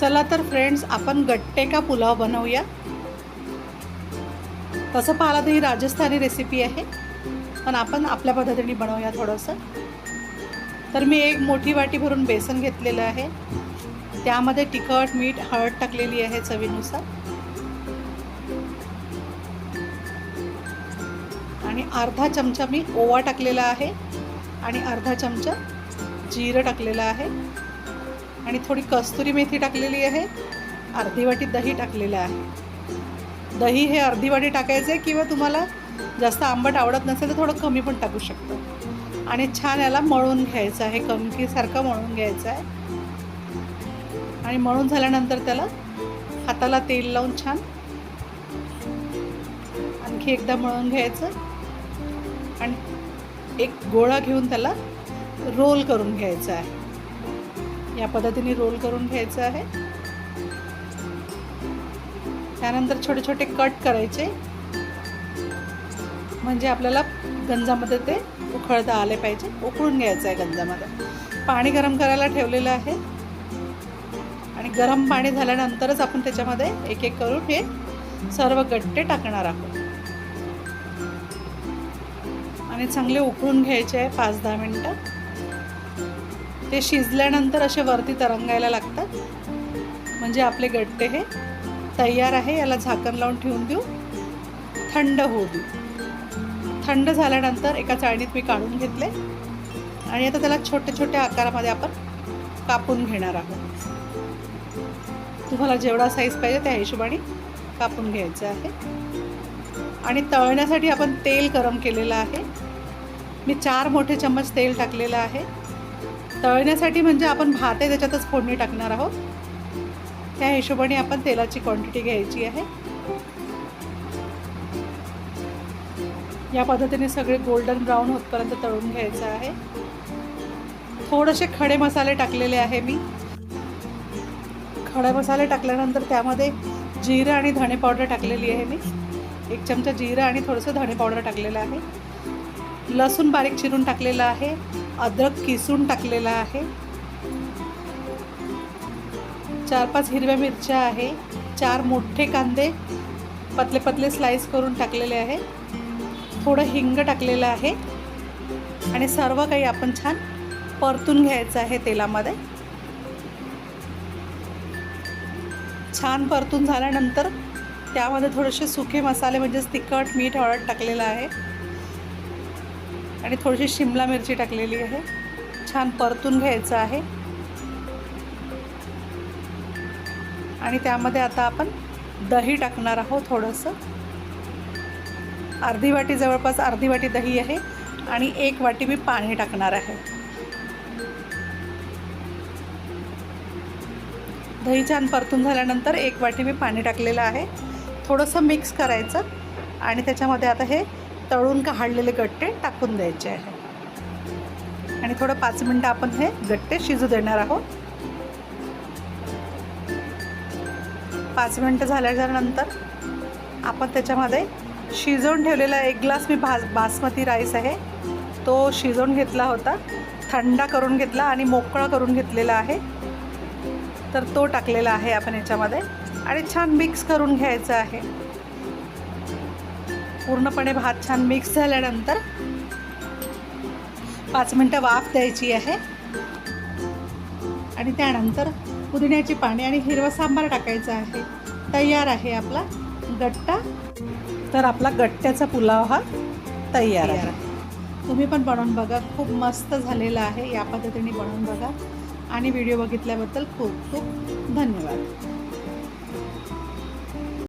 चला तर फ्रेंड्स आपण गट्टे का पुलाव बनवूया? तसं पाहिलं तर ही राजस्थानी रेसिपी आहे पण आपण आपल्या पद्धतीने बनवूया थोडंसं. तर मी एक मोठी वाटी भरून बेसन घेतलेलं आहे. त्यामध्ये तिखट मीठ हळद टाकलेली आहे चवीनुसार. आणि अर्धा चमचा मी ओवा टाकलेला आहे आणि अर्धा चमचा जिरं टाकलेलं आहे. आणि थोडी कस्तुरी मेथी टाकलेली आहे. अर्धी वाटी दही टाकलेलं आहे. दही हे अर्धी वाटी टाकायचं आहे किंवा तुम्हाला जास्त आंबट आवडत नसेल तर थोडं कमी पण टाकू शकतो. आणि छान याला मळून घ्यायचं आहे. कणकीसारखं मळून घ्यायचं आहे. आणि मळून झाल्यानंतर त्याला हाताला तेल लावून छान आणखी एकदा मळून घ्यायचं. आणि एक गोळा घेऊन त्याला रोल करून घ्यायचा आहे. या पद्धतीने रोल करून घ्यायचं आहे. त्यानंतर छोटे छोटे कट करायचे. म्हणजे आपल्याला गंजामध्ये ते उखळता आले पाहिजे. उकळून घ्यायचं आहे गंजामध्ये. पाणी गरम करायला ठेवलेलं आहे. आणि गरम पाणी झाल्यानंतरच आपण त्याच्यामध्ये एक एक करून हे सर्व गट्टे टाकणार आहोत. आणि चांगले उकळून घ्यायचे आहे पाच दहा मिनटं. ते शिजल्यानंतर असे वरती तरंगायला लागतात. म्हणजे आपले गट्टे हे तयार आहे याला झाकण लावून ठेवून देऊ. थंड होऊ देऊ. थंड झाल्यानंतर एका चाळणीत मी काढून घेतले. आणि आता त्याला छोट्या छोट्या आकारामध्ये आपण कापून घेणार आहोत. तुम्हाला जेवढा साईज पाहिजे त्या हिशोबाने कापून घ्यायचं आहे. आणि तळण्यासाठी आपण तेल गरम केलेलं आहे. मी चार मोठे चम्मच तेल टाकलेलं आहे. तळण्यासाठी म्हणजे आपण भात आहे त्याच्यातच फोडणी टाकणार आहोत. त्या हिशोबाने आपण तेलाची क्वांटिटी घ्यायची आहे. या पद्धतीने सगळे गोल्डन ब्राऊन होतपर्यंत तळून घ्यायचं आहे. थोडेसे खडे मसाले टाकलेले आहे मी. खडे मसाले टाकल्यानंतर त्यामध्ये जिरं आणि धणे पावडर टाकलेली आहे मी. एक चमचा जिरं आणि थोडंसं धणे पावडर टाकलेलं आहे. लसूण बारीक चिरून टाकलेलं आहे. अद्रक किसून टाकलेला आहे. चार पाच हिरव्या मिरच्या आहे. चार मोठे कांदे पतले पतले स्लाइस करून टाकलेले आहे. थोडं हिंग टाकलेलं आहे. आणि सर्व काही आपण छान परतून घ्यायचं आहे तेलामध्ये. छान परतून झाल्यानंतर त्यामध्ये थोडेसे सुके मसाले म्हणजेच तिखट मीठ हळद टाकलेलं आहे. आणि थोडीशी शिमला मिरची टाकलेली आहे. छान परतून घ्यायचं आहे. आणि त्यामध्ये आता आपण दही टाकणार आहोत थोडंसं. अर्धी वाटी जवळपास अर्धी वाटी दही आहे आणि एक वाटी मी पाणी टाकणार आहे. दही छान परतून झाल्यानंतर एक वाटी मी पाणी टाकलेलं आहे. थोडंसं मिक्स करायचं आणि त्याच्यामध्ये आता हे तळून काढलेले गट्टे टाकून द्यायचे आहे. आणि थोडं पाच मिनटं आपण हे गट्टे शिजू देणार आहोत. पाच मिनटं झाल्यानंतर आपण त्याच्यामध्ये शिजवून ठेवलेला एक ग्लास मी भास बासमती राईस आहे. तो शिजवून घेतला होता. थंडा करून घेतला आणि मोकळा करून घेतलेला आहे. तर तो टाकलेला आहे आपण याच्यामध्ये. आणि छान मिक्स करून घ्यायचं आहे. पूर्णपणे भात छान मिक्स झाल्यानंतर पाच मिनटं वाफ द्यायची आहे. आणि त्यानंतर पुदिन्याची पाणी आणि हिरवा सांबार टाकायचा आहे. तयार आहे आपला गट्टा. तर आपला गट्ट्याचा पुलाव हा तयार आहे. तुम्ही पण बनवून बघा. खूप मस्त झालेला आहे. या पद्धतीने बनवून बघा. आणि व्हिडिओ बघितल्याबद्दल खूप खूप धन्यवाद.